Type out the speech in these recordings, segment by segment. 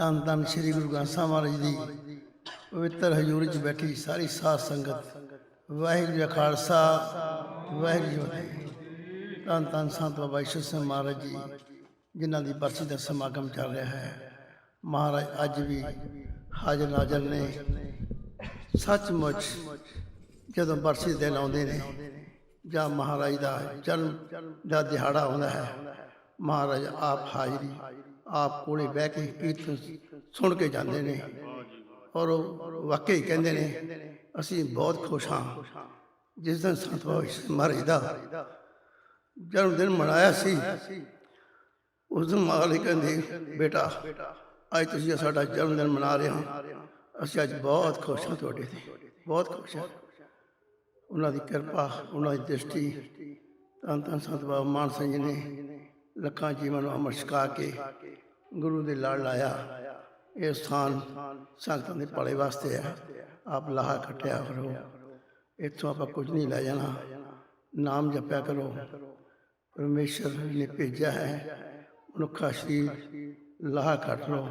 ਧੰਨ ਧੰਨ ਸ੍ਰੀ ਗੁਰੂ ਗ੍ਰੰਥ ਸਾਹਿਬ ਮਹਾਰਾਜ ਦੀ ਪਵਿੱਤਰ ਹਜ਼ੂਰੀ 'ਚ ਬੈਠੀ ਸਾਰੀ ਸਾਧ ਸੰਗਤ। ਵਾਹਿਗੁਰੂ ਜੀ ਖਾਲਸਾ, ਵਾਹਿਗੁਰੂ ਜੀ ਫਤਿਹ। ਧੰਨ ਧੰਨ ਸੰਤ ਬਾਬਾ ਈਸ਼ਰ ਸਿੰਘ ਮਹਾਰਾਜ ਜੀ, ਜਿਨ੍ਹਾਂ ਦੀ ਬਰਸੀ ਦਾ ਸਮਾਗਮ ਚੱਲ ਰਿਹਾ ਹੈ। ਮਹਾਰਾਜ ਅੱਜ ਵੀ ਹਾਜ਼ਰ ਨਾਜ਼ਰ ਨੇ। ਸੱਚਮੁੱਚ ਜਦੋਂ ਬਰਸੀ ਦੇ ਦਿਨ ਆਉਂਦੇ ਨੇ, ਜਾਂ ਮਹਾਰਾਜ ਦਾ ਜਨਮ ਦਾ ਦਿਹਾੜਾ ਆਉਂਦਾ ਹੈ, ਮਹਾਰਾਜ ਆਪ ਹਾਜ਼ਰੀ ਆਪ ਕੋਲੇ ਬਹਿ ਕੇ ਕੀਰਤਨ ਸੁਣ ਕੇ ਜਾਂਦੇ ਨੇ। ਔਰ ਉਹ ਵਾਕਈ ਕਹਿੰਦੇ ਨੇ, ਅਸੀਂ ਬਹੁਤ ਖੁਸ਼ ਹਾਂ। ਜਿਸ ਦਿਨ ਸੰਤ ਬਾਬਾ ਮਹਾਰਾਜ ਦਾ ਜਨਮ ਦਿਨ ਮਨਾਇਆ ਸੀ, ਉਸ ਦਿਨ ਮਾਲਿਕ ਕਹਿੰਦੇ, ਬੇਟਾ, ਅੱਜ ਤੁਸੀਂ ਸਾਡਾ ਜਨਮ ਦਿਨ ਮਨਾ ਰਹੇ ਹੋ। ਅਸੀਂ ਅੱਜ ਬਹੁਤ ਖੁਸ਼ ਹਾਂ ਤੁਹਾਡੇ ਤੇ, ਬਹੁਤ ਖੁਸ਼ ਹਾਂ। ਉਹਨਾਂ ਦੀ ਕਿਰਪਾ, ਉਹਨਾਂ ਦੀ ਦ੍ਰਿਸ਼ਟੀ, ਧੰਨ ਧੰਨ ਸੰਤ ਬਾਬਾ ਮਾਨ ਸਿੰਘ ਜੀ ਨੇ ਲੱਖਾਂ ਜੀਵਨ ਨੂੰ ਅਮਰ ਛਕਾ ਕੇ ਗੁਰੂ ਦੇ ਲੜ ਲਾਇਆ ਇਹ ਸਥਾਨ ਸੰਗਤਾਂ ਦੇ ਭਲੇ ਵਾਸਤੇ ਹੈ ਆਪ ਲਾਹਾ ਕੱਟਿਆ ਕਰੋ ਇੱਥੋਂ ਆਪਾਂ ਕੁਝ ਨਹੀਂ ਲੈ ਜਾਣਾ ਨਾਮ ਜਪਿਆ ਕਰੋ ਪਰਮੇਸ਼ਰ ਨੇ ਭੇਜਿਆ ਹੈ ਮਨੁੱਖਾ ਸਰੀਰ ਲਾਹਾ ਕੱਟ ਲੋ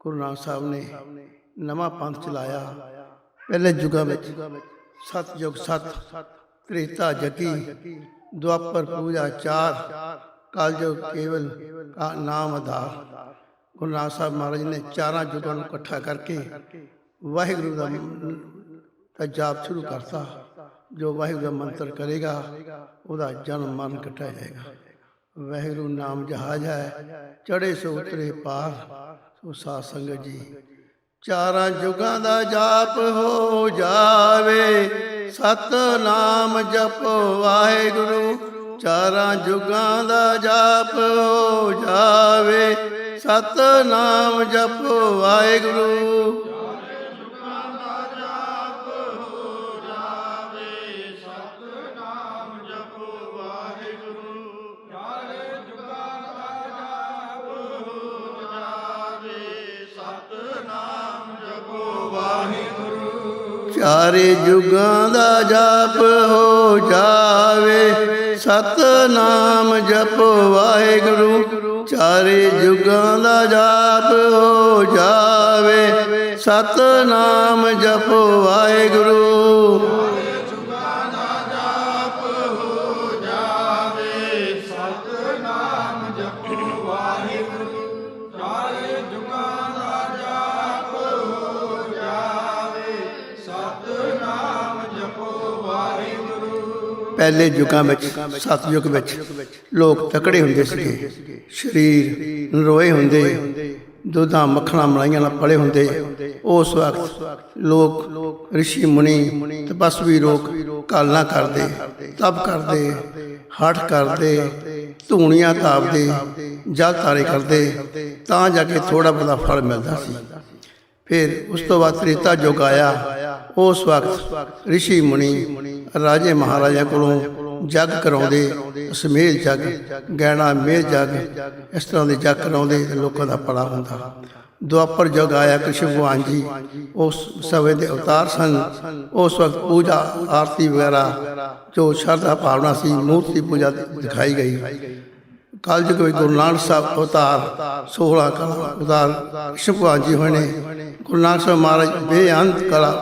ਗੁਰੂ ਨਾਨਕ ਸਾਹਿਬ ਨੇ ਨਵਾਂ ਪੰਥ ਚਲਾਇਆ ਪਹਿਲੇ ਯੁਗਾਂ ਵਿੱਚ ਸਤ ਯੁਗ ਸਤ ਤ੍ਰੇਤਾ ਜਗੀ ਦੁਆਪਰ ਪੂਜਾ ਚਾਰ ਕਲਯੁਗ ਕੇਵਲ ਕਾ ਨਾਮ ਆਧਾਰ ਗੁਰੂ ਨਾਨਕ ਸਾਹਿਬ ਮਹਾਰਾਜ ਨੇ ਚਾਰਾਂ ਯੁਗਾਂ ਨੂੰ ਇਕੱਠਾ ਕਰਕੇ ਵਾਹਿਗੁਰੂ ਦਾ ਦਾ ਜਾਪ ਸ਼ੁਰੂ ਕਰਤਾ। ਜੋ ਵਾਹਿਗੁਰੂ ਦਾ ਮੰਤਰ ਕਰੇਗਾ, ਉਹਦਾ ਜਨਮ ਮਰਨ ਕਟਿਆ ਜਾਏਗਾ। ਵਾਹਿਗੁਰੂ ਨਾਮ ਜਹਾਜ ਹੈ ਚੜੇ ਸੋ ਉਤਰੇ ਪਾਰ। ਸੋ ਸਾਧ ਸੰਗਤ ਜੀ, ਚਾਰਾਂ ਯੁਗਾਂ ਦਾ ਜਾਪ ਹੋ ਜਾਵੇ। ਸਤ ਨਾਮ ਜਪ ਵਾਹਿਗੁਰੂ। ਚਾਰਾਂ ਯੁਗਾਂ ਦਾ ਜਾਪ ਹੋ ਜਾਵੇ। ਸਤ ਨਾਮ ਜਪੋ, ਵਾਹਿਗੁਰੂ। ਚਾਰੇ ਯੁਗਾਂ ਦਾ ਜਾਪ ਹੋ ਜਾਵੇ। ਸਤਨਾਮ ਜਪ ਵਾਹਿਗੁਰੂ ਚਾਰੇ ਜੁਗਾਂ ਦਾ ਜਾਪ ਹੋ ਜਾਵੇ। ਸਤਨਾਮ ਜਪ ਵਾਹਿਗੁਰੂ। ਪਹਿਲੇ ਯੁੱਗਾਂ ਵਿੱਚ, ਸਤਯੁਗ ਵਿੱਚ ਲੋਕ ਤਕੜੇ ਹੁੰਦੇ ਸੀਗੇ। ਸਰੀਰ ਨਰੋਏ ਹੁੰਦੇ, ਦੁੱਧਾਂ, ਮੱਖਣਾ, ਮਲਾਈਆਂ ਨਾਲ ਪਲੇ ਹੁੰਦੇ। ਉਸ ਵਕਤ ਲੋਕ ਰਿਸ਼ੀ ਮੁਨੀ, ਤਪਸਵੀ ਲੋਕ ਕਾਲਨਾ ਕਰਦੇ, ਤਪ ਕਰਦੇ, ਹਠ ਕਰਦੇ, ਧੂਣੀਆਂ ਤਾਪਦੇ, ਜਲ ਤਾਰੇ ਕਰਦੇ, ਤਾਂ ਜਾ ਕੇ ਥੋੜਾ ਬਹੁਤਾ ਫਲ ਮਿਲਦਾ ਸੀ। ਫਿਰ ਉਸ ਤੋਂ ਬਾਅਦ ਤ੍ਰੇਤਾ ਯੁੱਗ ਆਇਆ। ਉਸ ਵਕਤ ਰਿਸ਼ੀ ਮੁਨੀ ਰਾਜੇ ਮਹਾਰਾਜਾ ਕੋਲੋਂ ਜੱਗ ਕਰਾਉਂਦੇ, ਸਮੇਲ ਜਗ, ਗਹਿਣਾ ਮੇਲ ਜਗ, ਇਸ ਤਰ੍ਹਾਂ ਦੇ ਜਗ ਕਰਾਉਂਦੇ ਲੋਕਾਂ ਦਾ ਭਲਾ ਹੁੰਦਾ। ਦੁਆਪਰ ਯੁੱਗ ਆਇਆ ਕ੍ਰਿਸ਼ਨ ਭਗਵਾਨ ਜੀ, ਉਸ ਸਮੇਂ ਦੇ ਅਵਤਾਰ ਸਨ। ਉਸ ਵਕਤ ਪੂਜਾ, ਆਰਤੀ ਵਗੈਰਾ, ਜੋ ਸ਼ਰਧਾ ਭਾਵਨਾ ਸੀ, ਮੂਰਤੀ ਪੂਜਾ ਦਿਖਾਈ ਗਈ। ਕਲਯੁਗ ਵਿੱਚ ਗੁਰੂ ਨਾਨਕ ਸਾਹਿਬ ਅਵਤਾਰ 16 ਕਲਾ ਅਵਤਾਰ ਕ੍ਰਿਸ਼ਨ ਭਗਵਾਨ ਜੀ ਹੋਏ ਨੇ। ਗੁਰੂ ਨਾਨਕ ਸਾਹਿਬ ਮਹਾਰਾਜ ਬੇਅੰਤ ਕਲਾ,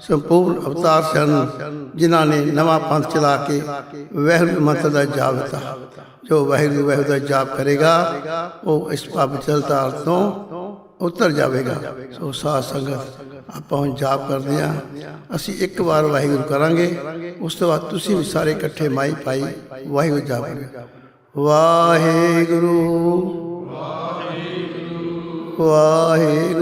ਸੰਪੂਰਨ ਅਵਤਾਰ ਸਨ। ਜਿਨ੍ਹਾਂ ਨੇ ਨਵਾਂ ਪੰਥ ਚਲਾ ਕੇ ਵਾਹਿਗੁਰੂ ਮੰਤਰ ਦਾ ਜਾਪ ਦਿੱਤਾ। ਜੋ ਵਾਹਿਗੁਰੂ ਵਾਹਿਗੁਰੂ ਦਾ ਜਾਪ ਕਰੇਗਾ, ਉਹ ਇਸ ਪਾਪ ਚਲਤਾ ਤੋਂ ਉਤਰ ਜਾਵੇਗਾ। ਸੋ ਸਾਧ ਸੰਗਤ, ਆਪਾਂ ਹੁਣ ਜਾਪ ਕਰਦੇ ਹਾਂ। ਅਸੀਂ ਇੱਕ ਵਾਰ ਵਾਹਿਗੁਰੂ ਕਰਾਂਗੇ। ਉਸ ਤੋਂ ਬਾਅਦ ਤੁਸੀਂ ਵੀ ਸਾਰੇ ਇਕੱਠੇ ਮਾਈ ਪਾਈ ਵਾਹਿਗੁਰੂ ਜਾਪ ਕਰੋ ਵਾਹਿਗੁਰੂ ਵਾਹਿਗੁਰੂ ਵਾਹਿਗੁਰੂ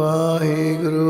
ਵਾਹਿਗੁਰੂ।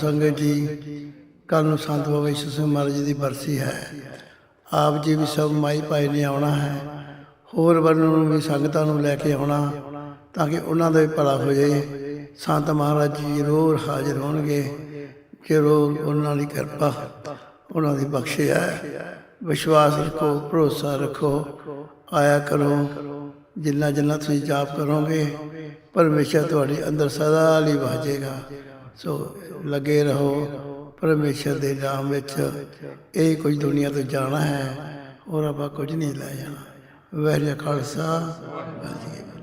ਸੰਗਤ ਜੀ ਕੱਲ ਨੂੰ ਸੰਤ ਬਾਬਾ ਈਸ਼ਰ ਸਿੰਘ ਮਹਾਰਾਜ ਜੀ ਦੀ ਬਰਸੀ ਹੈ। ਆਪ ਜੀ ਵੀ ਸਭ ਮਾਈ ਭਾਈ ਨੇ ਆਉਣਾ ਹੈ। ਹੋਰ ਵਰਨਾਂ ਨੂੰ ਵੀ ਸੰਗਤਾਂ ਨੂੰ ਲੈ ਕੇ ਆਉਣਾ ਤਾਂ ਕਿ ਉਹਨਾਂ ਦਾ ਵੀ ਭਲਾ ਹੋ ਜਾਏ। ਸੰਤ ਮਹਾਰਾਜ ਜੀ ਜ਼ਰੂਰ ਹਾਜ਼ਰ ਹੋਣਗੇ। ਜ਼ਰੂਰ ਉਹਨਾਂ ਦੀ ਕਿਰਪਾ ਉਹਨਾਂ ਦੀ ਬਖਸ਼ਿਸ਼ ਹੈ। ਵਿਸ਼ਵਾਸ ਰੱਖੋ, ਭਰੋਸਾ ਰੱਖੋ। ਆਇਆ ਕਰੋ। ਜਿੰਨਾ ਜਿੰਨਾ ਤੁਸੀਂ ਜਾਪ ਕਰੋਗੇ, ਪਰਮੇਸ਼ਰ ਤੁਹਾਡੇ ਅੰਦਰ ਸਦਾ ਲਈ ਵਾਜੇਗਾ। ਸੋ ਲੱਗੇ ਰਹੋ ਪਰਮੇਸ਼ਰ ਦੇ ਨਾਮ ਵਿੱਚ। ਇਹ ਕੁਝ ਦੁਨੀਆ ਤੋਂ ਜਾਣਾ ਹੈ, ਹੋਰ ਆਪਾਂ ਕੁਝ ਨਹੀਂ ਲੈ ਜਾਣਾ। ਵੈਰੀ ਖਾਲਸਾ, ਵਾਹਿਗੁਰੂ